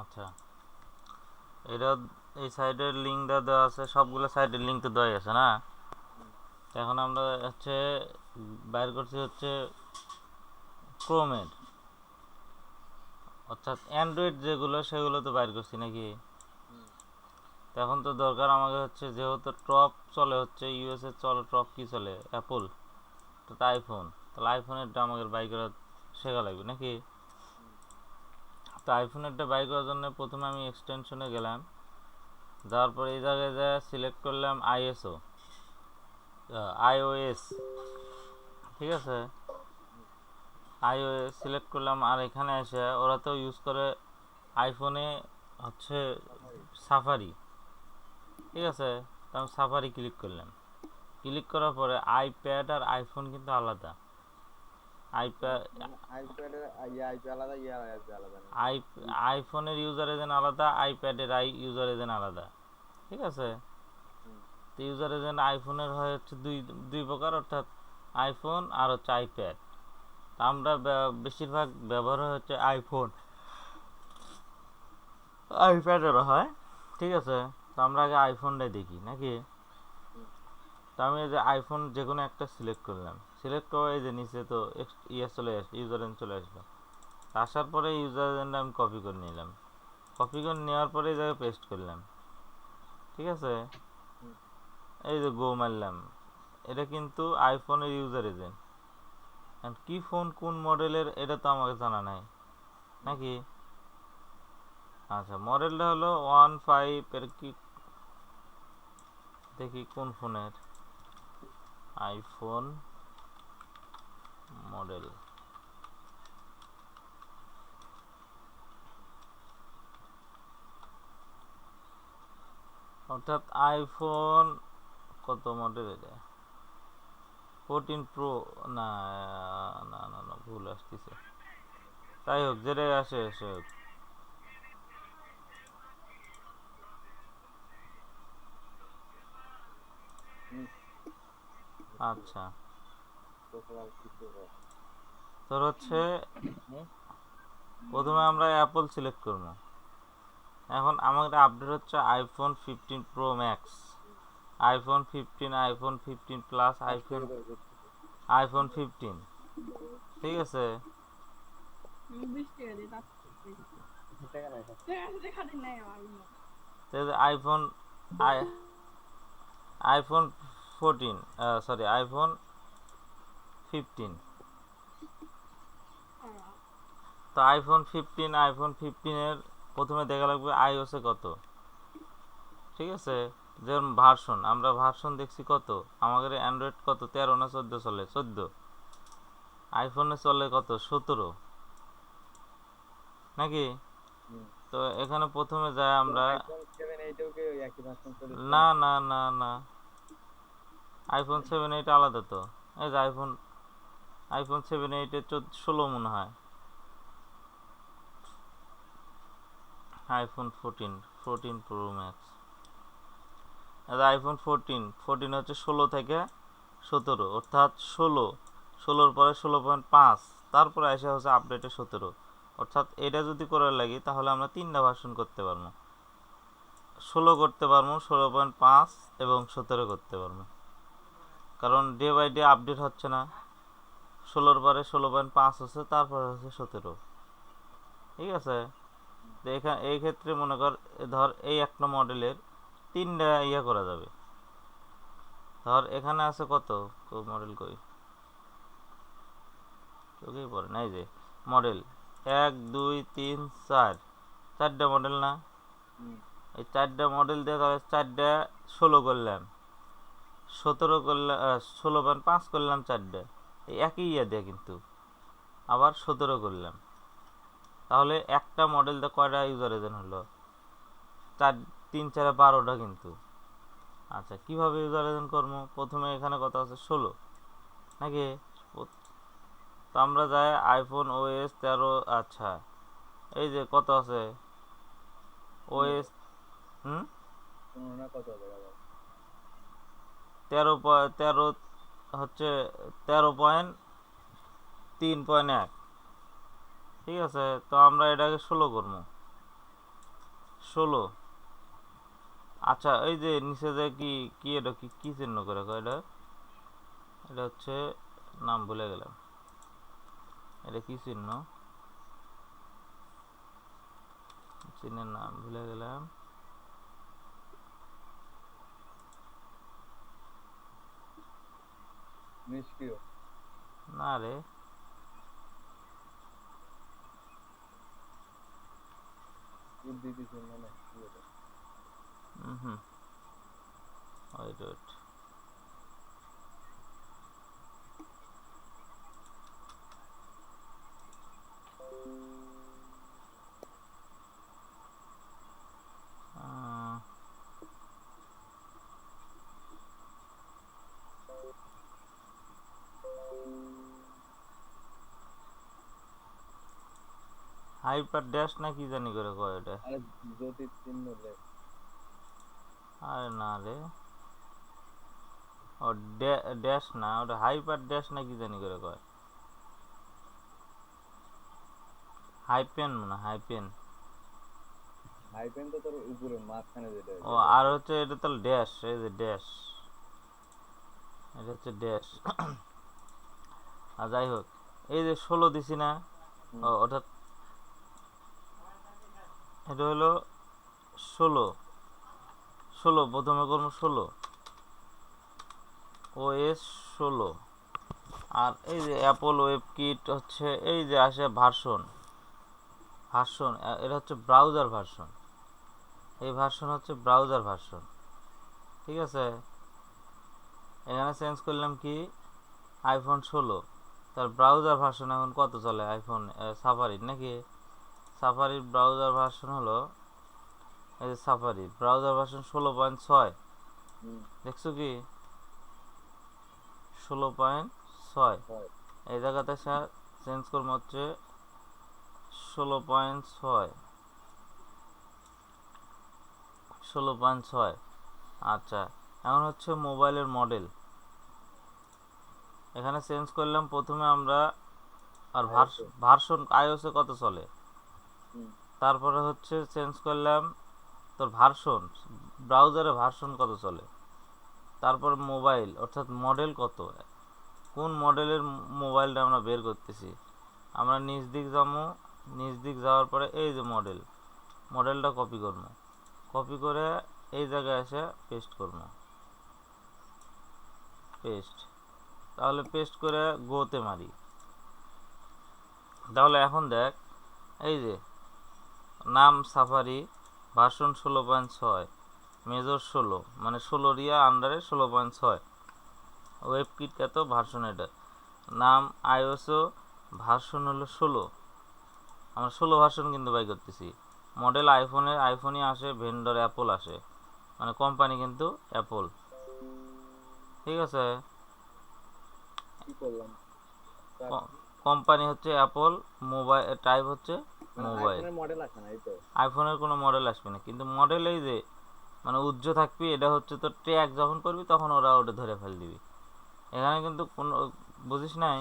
আচ্ছা। এটা এই সাইডের লিঙ্কটা দেওয়া আছে, সবগুলো সাইডের লিঙ্ক তো দেওয়াই আছে না? এখন আমরা হচ্ছে বাইর করছি হচ্ছে ক্রোমের। অর্থাৎ অ্যান্ড্রয়েড যেগুলো, সেগুলো তো বাইর করছি নাকি? এখন তো দরকার আমাকে হচ্ছে যেহেতু টপ চলে হচ্ছে ইউএসএ চলে টপ কি চলে? অ্যাপল। তো আইফোন তাহলে আইফোনেরটা আমাকে বাই করা শেখা লাগবে নাকি? তো আইফোনেরটা বাই করার জন্য প্রথমে আমি এক্সটেনশনে গেলাম। যাওয়ার পরে এই জায়গায় যা সিলেক্ট করলাম আইএসও আইওএস ঠিক আছে? আইওএস সিলেক্ট করলাম আর এখানে এসে ওরা তো ইউজ করে আইফোনে হচ্ছে সাফারি ঠিক আছে? তো আমি সাফারি ক্লিক করলাম। ক্লিক করার পরে আইপ্যাড আর আইফোন কিন্তু আলাদা। আইফোনের ইউজার এজেন্ট আলাদা আইপ্যাডের আই ইউজার এজেন্ট আলাদা। ঠিক আছে? তো ইউজার এজেন্ট আইফোনের হয় হচ্ছে দুই দুই প্রকার অর্থাৎ আইফোন আর হচ্ছে আইপ্যাড। তা আমরা বেশিরভাগ ব্যবহার হচ্ছে আইফোন। আইপ্যাডেরও হয় ঠিক আছে? তো আমরা আগে আইফোনটাই দেখি নাকি? তো আমি এই যে আইফোন যে কোনো একটা সিলেক্ট করলাম সিলেক্ট করে এই যে নিচে তো ইয়ে চলে আসলো ইউজার চলে আসলো। আসার পরে ইউজার আমি কপি করে নিলাম। কপি করে নেওয়ার পরে এই জায়গায় পেস্ট করলাম ঠিক আছে? এই যে গো মারলাম। এটা কিন্তু আইফোনের ইউজার এজেন্ট কি ফোন কোন মডেলের এটা তো আমাকে জানা নাই। নাকি? আচ্ছা মডেলটা হলো ওয়ান ফাইভ এর কি? দেখি কোন ফোনের আইফোন মডেল। অর্থাৎ আইফোন কত মডেল এটা? ফোরটিন প্রো না না না ভুল আসতেছে। তাই হোক, যেটাই আসে, সে আচ্ছা। তোর হচ্ছে প্রথমে আমরা অ্যাপল সিলেক্ট করব। এখন আমাদের আপডেট হচ্ছে iPhone fifteen pro max iPhone fifteen iPhone fifteen plus iPhone iPhone fifteen ঠিক আছে? IPhone iPhone fourteen sorry iPhone fifteen তো আইফোন ফিফটিন আইফোন ফিফটিনের প্রথমে দেখা লাগবে আইওসে কত? ঠিক আছে? যেমন ভার্সন আমরা ভার্সন দেখছি কত? আমাদের অ্যান্ড্রয়েড কত? তেরো না চোদ্দ চলে? চোদ্দ। আইফোনে চলে কত? সতেরো। নাকি? তো এখানে প্রথমে যায় আমরা আইফোন 7 এইটাও কি ওই একই ভার্সন চলে? না না না না। আইফোন সেভেন এইট আলাদা তো। এই যে আইফোন আইফোন সেভেন এইটের চোদ্দ, ষোলো মনে হয়। IPhone fourteen fourteen pro max iPhone fourteen fourteen হচ্ছে ষোলো থেকে সতেরো, অর্থাৎ ষোলো। ষোলোর পরে ষোলো পয়েন্ট পাঁচ, তারপরে এসে হচ্ছে আপডেটে সতেরো। অর্থাৎ এটা যদি করার লাগি, তাহলে আমরা তিনটা ভার্সন করতে পারব। ষোলো করতে পারব, ষোলো পয়েন্ট পাঁচ এবং সতেরো করতে পারব। কারণ ডে বাই ডে আপডেট হচ্ছে না। ষোলোর পরে ষোলো পয়েন্ট পাঁচ হচ্ছে তারপরে হচ্ছে সতেরো। ঠিক আছে? তো এখানে এই ক্ষেত্রে মনে কর ধর এই একটা মডেলের তিনটা ইয়ে করা যাবে। ধর এখানে আছে কত? মডেল কই? চোখেই পড়ে না এই যে মডেল এক দুই তিন চার। চারটা মডেল না? এই চারটা মডেল দিয়ে তাহলে চারটা ষোলো করলাম। সতেরো করলাম ষোলো পয়েন্ট পাঁচ করলাম চারটা এই একই ইয়ে দিয়ে কিন্তু আবার সতেরো করলাম। তাহলে একটা মডেল দিয়ে কয়টা ইউজার এজেন্ট হলো? চার তিন চারে বারোটা কিন্তু। আচ্ছা কীভাবে ইউজার এজেন্ট করব? প্রথমে এখানে কত আছে ষোলো। নাকি? তো আমরা যাই আইফোন ওএস তেরো আচ্ছা। এই যে কত আছে? ওএস হুম? কত তেরো তেরো হচ্ছে তেরো পয়েন্ট তিন পয়েন্ট এক। ঠিক আছে, তো আমরা এটাকে ষোলো করব। ষোলো। আচ্ছা এই যে নিচে যে কি কি এটা কি কি চিহ্ন করে এটা? এটা হচ্ছে, নাম ভুলে গেলাম। এটা কি চিহ্ন? চিহ্নের নাম ভুলে গেলাম। নিষ্ক্রিয় না রে উদ্ধৃতি চিহ্ন না কি এটা? হুম ওয়েট হাইপার ড্যাশ না কি জানি করে কয় এটা আরে জ্যোতির চিহ্ন আরে না রে। ও ড্যাশ না ওটা হাইপার ড্যাশ না কি জানি করে কয়? হাইপেন মানে হাইপেন হাইপেন তো তোর উপরে মাঝখানে যেটা ও আর হচ্ছে এটা তাহলে ড্যাশ এই যে ড্যাশ এটা হচ্ছে ড্যাশ আর যাই হোক এই যে ষোলো দিছি না। ও অর্থাৎ এটা হলো ষোলো। ষোলো, প্রথমে করব ষোলো। ও এস ষোলো। আর এই যে অ্যাপল ওয়েব কিট হচ্ছে, এই যে আসে ভার্সন। ভার্সন এটা হচ্ছে ব্রাউজার ভার্সন। এই ভার্সন হচ্ছে ব্রাউজার ভার্সন। ঠিক আছে? এখানে চেঞ্জ করলাম কি? আইফোন ষোলো। তার ব্রাউজার ভার্সন এখন কত চলে? আইফোন সাফারির নাকি? সাফারির ব্রাউজার ভার্সন হলো এই যে সাফারি। ব্রাউজার ভার্সন ষোলো পয়েন্ট ছয়। দেখছ কি? ষোলো পয়েন্ট ছয়। এই জায়গাতে চেঞ্জ করব হচ্ছে ষোলো পয়েন্ট ছয়। ষোলো পয়েন্ট ছয়। আচ্ছা এখন হচ্ছে মোবাইলের মডেল এখানে চেঞ্জ করলাম প্রথমে আমরা আর ভার্সন আইওসে কত চলে। তারপরে হচ্ছে চেঞ্জ করলাম তোর ভার্সন ব্রাউজারে ভার্সন কত চলে? তারপর মোবাইল অর্থাৎ মডেল কত? কোন মডেলের মোবাইলটা আমরা বের করতেছি? আমরা নিচ দিক যাব, নিচ দিক যাওয়ার পরে এই যে মডেল মডেলটা কপি করব। কপি করে এই জায়গায় এসে পেস্ট করব। পেস্ট তাহলে পেস্ট করে গোতে মারি। তাহলে এখন দেখ, এই যে নাম সাফারি ভার্সন ষোলো পয়েন্ট ছয় মেজর ষোলো মানে ষোলো রিয়া আন্ডারে ষোলো পয়েন্ট ছয়। ওয়েব কিট কত ভার্সন এটা। নাম আইওসও ভার্সন হলো ষোলো। আমরা ষোলো ভার্সন কিন্তু বাই করতেছি। মডেল আইফোনের আইফোনই আসে ভেন্ডর অ্যাপল আসে। মানে কোম্পানি কিন্তু অ্যাপল। ঠিক আছে? কোম্পানি হচ্ছে অ্যাপল মোবাইল টাইপ হচ্ছে মোবাইল আইফোনের কোনো মডেল আসবে না। কিন্তু মডেল এই যে মানে উজ্জ্ব থাকবি এটা হচ্ছে তোর ট্র্যাক যখন করবি তখন ওরা ওটা ধরে ফেল দিবি। এখানে কিন্তু কোনো বুঝিস নাই?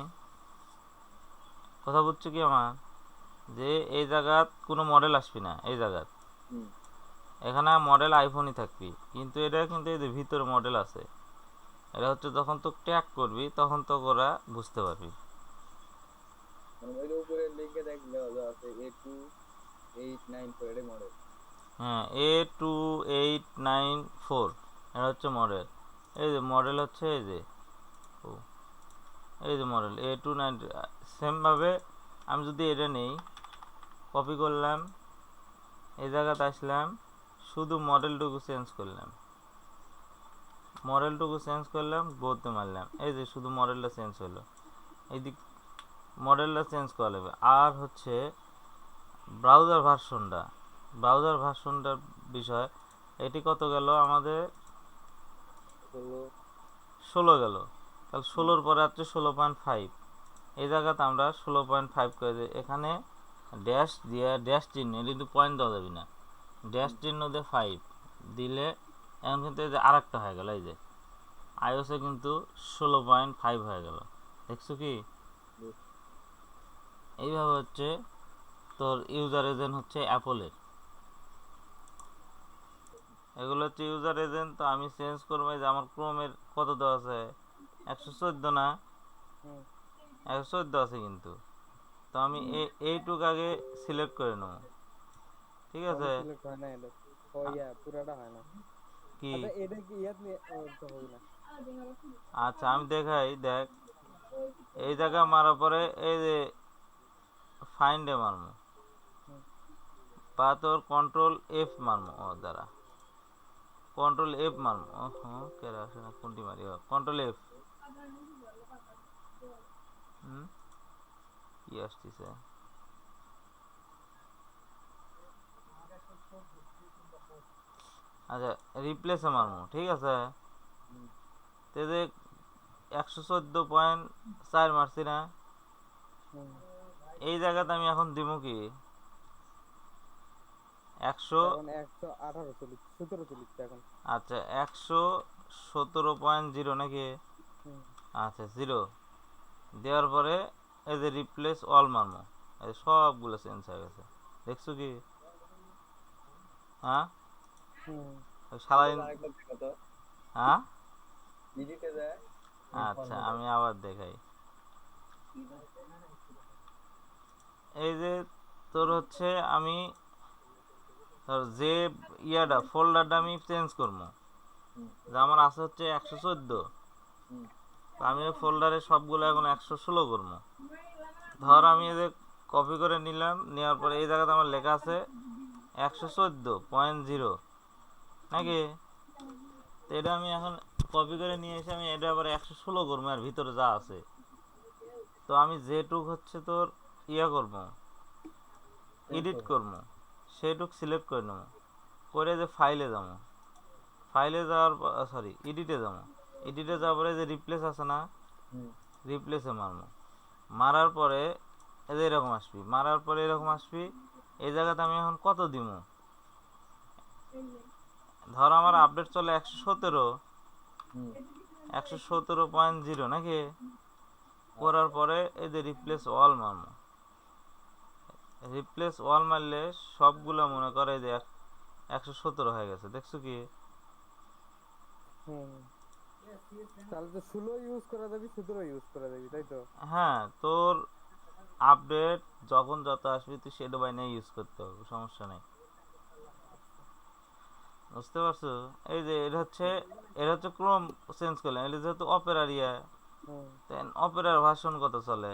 কথা বুঝছ কি আমার? যে এই জায়গাত কোনো মডেল আসবি না এই জায়গাত। এখানে মডেল আইফোনই থাকবি। কিন্তু এটা কিন্তু এই যে ভিতরে মডেল আছে। এটা হচ্ছে যখন তো ট্র্যাক করবি তখন তো ওরা বুঝতে পারবি। হ্যাঁ A two eight nine four এটা হচ্ছে মডেল এই যে মডেল হচ্ছে এই যে, ও, এই যে মডেল এ টু নাইন সেমভাবে আমি যদি এটা নেই কপি করলাম, এই জায়গাতে আসলাম, শুধু মডেলটুকু চেঞ্জ করলাম। মডেলটুকু চেঞ্জ করলাম গোতে মারলাম। এই যে শুধু মডেলটা চেঞ্জ হলো। এইদিক মডেলটা চেঞ্জ করা লাগবে। আর হচ্ছে ব্রাউজার ভার্সনটা। ব্রাউজার ভার্সনটার বিষয়, এটি কত গেল আমাদের? ষোলো গেল। তাহলে ষোলোর পরে হচ্ছে ষোলো পয়েন্ট ফাইভ এই জায়গাতে আমরা ষোলো পয়েন্ট ফাইভ করে দিই। এখানে ড্যাশ দিয়ে ড্যাশ চিহ্ন কিন্তু পয়েন্ট দেওয়া যাবে না। ড্যাশ চিহ্ন দিয়ে ফাইভ দিলে, এখন কিন্তু এই যে আর একটা হয়ে গেল, এই যে। আইওসে কিন্তু ষোলো পয়েন্ট ফাইভ হয়ে গেল। দেখছ কি। এইভাবে হচ্ছে তোর ইউজার এজেন্ট হচ্ছে অ্যাপলের। এগুলো হচ্ছে ইউজার এজেন্ট তো আমি চেঞ্জ করব যে আমার ক্রোমের কত দেওয়া আছে? একশো চোদ্দ না? একশো চোদ্দ আছে কিন্তু। তো আমি এইটুক আগে সিলেক্ট করে নেব। ঠিক আছে? কি? আচ্ছা আচ্ছা আমি দেখাই দেখ। এই জায়গা মারার পরে এই যে ফাইন্ডে মারমু। বা তোর কন্ট্রোল এফ মারমু, ও দ্বারা কন্ট্রোল এফ মারমু ও হ্যাঁ কেরা আসে না, কোনটি মারি? কন্ট্রোল এফ হুম? কি আসতেছে? আচ্ছা রিপ্লেসে মারমু, ঠিক আছে? তে যে একশো চোদ্দ পয়েন্ট চার মারছি না। এই জায়গাতে আমি এখন দিব কি? একশো আঠারো চল্লিশ সতেরো চল্লিশ এখন। আচ্ছা একশো সতেরো পয়েন্ট জিরো নাকি? আচ্ছা জিরো দেওয়ার পরে এই যে রিপ্লেস অল মারমো এই সবগুলো চেঞ্জ হয়ে গেছে। দেখছ কি? হ্যাঁ? সারাদিন হ্যাঁ? আচ্ছা আমি আবার দেখাই। এই যে তোর হচ্ছে আমি তোর যে ইয়াটা ফোল্ডারটা আমি চেঞ্জ করব। যে আমার আছে হচ্ছে একশো চোদ্দ। আমি ওই ফোল্ডারে সবগুলো এখন একশো ষোলো করব। ধর আমি এদের কপি করে নিলাম, নেওয়ার পরে এই জায়গাতে আমার লেখা আছে একশো চোদ্দ পয়েন্ট জিরো নাকি? তো এটা আমি এখন কপি করে নিয়ে এসে আমি এটা আবার একশো ষোলো করব আর ভিতরে যা আছে। তো আমি যেটুক হচ্ছে তোর ইয়া করব। এডিট করব সেটুক সিলেক্ট করে নেব করে যে ফাইলে যাব ফাইলে যাওয়ার সরি এডিটে যাব এডিটে যাওয়ার পরে যে রিপ্লেস আছে না রিপ্লেসে মারবো মারার পরে এই যে এরকম আসবি। মারার পরে এরকম আসবি এই জায়গাতে আমি এখন কত দিব ধর আমার আপডেট চলে একশো সতেরো। একশো সতেরো পয়েন্ট জিরো নাকি? করার পরে এই যে রিপ্লেস অল মারবো রিপ্লেস ওয়াল মারলে সবগুলো মনে করে যে একশো সতেরো হয়ে গেছে দেখছ কি? তাহলে তো ষোলো ইউজ করা যাবে সতেরো ইউজ করা যাবে তাই তো? হ্যাঁ তোর আপডেট যখন যত আসবে তুই সেটা বাইনে ইউজ করতে হবে সমস্যা নেই। বুঝতে পারছ? এই যে এটা হচ্ছে এটা হচ্ছে ক্রোম চেঞ্জ করলাম এটা যেহেতু অপেরার ইয়ে অপেরার ভার্সন কত চলে?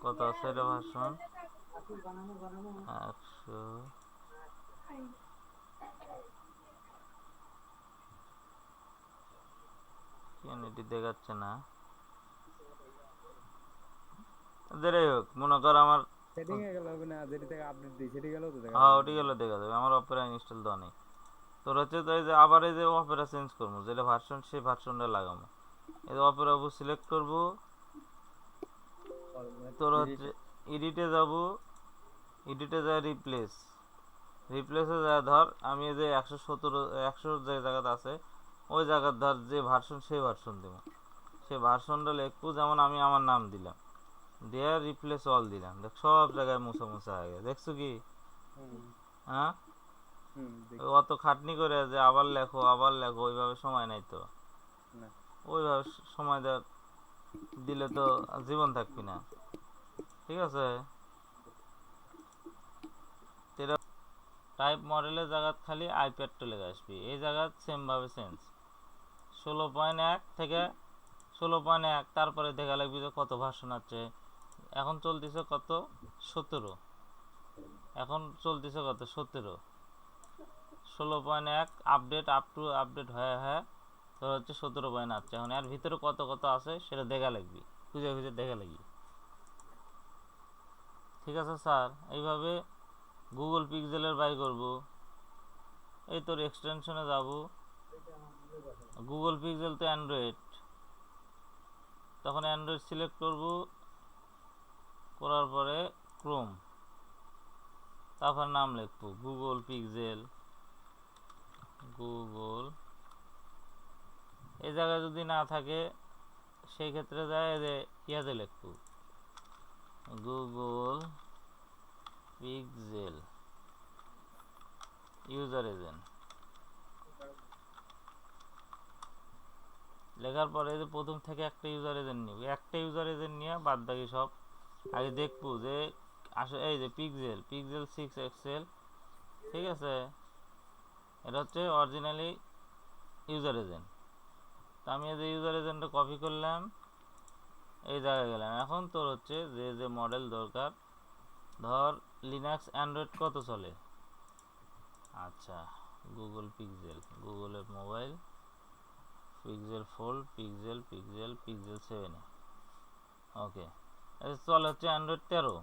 কত আছে এটা ভার্সন একশো। কেন এটি দেখাচ্ছে না। যেটাই হোক মনে কর আমার সেটিং এ গেল না যেটি থেকে আপডেট দিই সেটি গেলেও তো দেখা হ্যাঁ ওটি গেলে দেখা যাবে আমার অপেরা ইনস্টল দেওয়া নেই। তোর হচ্ছে তো এই যে আবার এই যে অপেরা চেঞ্জ করব যেটা ভার্সন সেই ভার্সনটা লাগাবো। এই যে অপেরা উপর সিলেক্ট করব তোর হচ্ছে এডিটে যাব এডিটে যায় রিপ্লেস রিপ্লেসে যায় ধর আমি এই যে একশো সতেরো একশো যে জায়গাতে আছে ওই জায়গার ধর যে ভার্সন সেই ভার্সন দেব। সেই ভার্সনটা লিখব যেমন আমি আমার নাম দিলাম। দিয়ে রিপ্লেস অল দিলাম। দেখ সব জায়গায় মুছা মুছা হয়ে গেছে। দেখছ কি? হ্যাঁ? অত খাটনি করে যে আবার লেখো আবার লেখো ওইভাবে সময় নাই তো। ওইভাবে সময় দেওয়ার দিলে তো জীবন থাকবি না। ঠিক আছে? টাইপ মডেলের জায়গাত খালি আইপ্যাডটা লেগে আসবি। এই জায়গাত সেম ভাবে চেঞ্জ ষোলো পয়েন্ট এক থেকে ষোলো পয়েন্ট এক তারপরে দেখা লাগবে যে কত ভার্সন আছে। এখন চলতেছে কত? সতেরো। এখন চলতেছে কত? সতেরো। ষোলো পয়েন্ট এক আপডেট আপ টু আপডেট হয়ে হয়ে তোর হচ্ছে সতেরো পয়েন্ট আসছে এখন। এর ভিতরে কত কত আছে সেটা দেখা লাগবে। খুঁজে খুঁজে দেখা লাগবে। ঠিক আছে স্যার, এইভাবে গুগল পিক্সেলের বাই করব। এই তোর এক্সটেনশনে যাব। গুগল পিক্সেল তো অ্যান্ড্রয়েড তখন অ্যান্ড্রয়েড সিলেক্ট করব। করার পরে ক্রোম তারপর নাম লিখব। গুগল পিক্সেল গুগল এই জায়গায় যদি না থাকে, সেই ক্ষেত্রে যায় যে ইয়াতে লিখব। গুগল পিক্সেল ইউজার এজেন্ট লেখার পরে যে প্রথম থেকে একটা ইউজার এজেন্ট নিব। একটা ইউজার এজেন্ট নিয়ে বাদ বাকি সব আগে দেখব যে আসলে এই যে পিক্সেল পিক্সেল সিক্স এক্সেল ঠিক আছে? এটা হচ্ছে অরিজিনালি ইউজার এজেন্ট তো আমি যে ইউজার এজেন্টটা কপি করলাম, এই জায়গায় গেলাম। এখন তোর হচ্ছে যে যে মডেল দরকার, ধর লিনাক্স অ্যান্ড্রয়েড কত চলে? আচ্ছা গুগল পিক্সেল গুগলের mobile Pixel fold Pixel Pixel Pixel সেভেনে ওকে চলে হচ্ছে অ্যান্ড্রয়েড তেরো।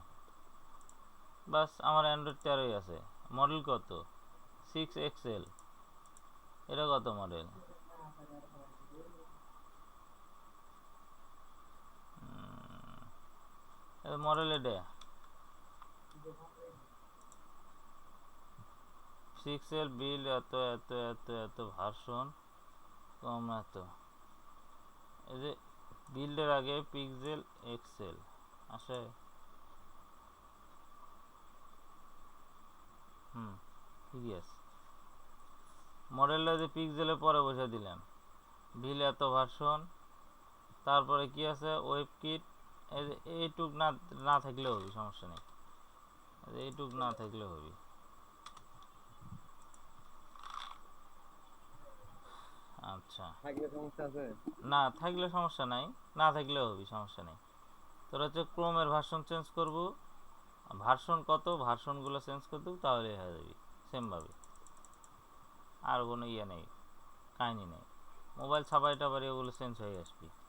বাস আমার অ্যান্ড্রয়েড তেরোই আছে। মডেল কত? সিক্স এক্সেল এটা কত মডেল মডেল এটা। সিক্স এল বিল এত এত এত এত ভার্সন কম এত। এই যে বিল্ডের আগে পিক্সেল এক্সেল আসে হুম ঠিকই আছে। মডেলটা যে পিক্সেলে পরে বসে দিলাম। বিল এত ভার্সন তারপরে কি আছে? ওয়েব কিট এইটুক না না থাকলেও হবে সমস্যা নেই। এইটুক না থাকলেও হবে। আচ্ছা। থাকলে সমস্যা আছে? না থাকলে সমস্যা নাই। না থাকলেও হবে সমস্যা নেই। তোর হচ্ছে ক্রোমের ভার্সন চেঞ্জ করব। ভার্সন কত? ভার্সনগুলো চেঞ্জ করে দেবো, তাহলে হয়ে যাবে। সেমভাবে। আর কোনো ইয়ে নেই, কাহিনি নেই। মোবাইল ছাপাই পারি ওগুলো চেঞ্জ হয়ে আসবে।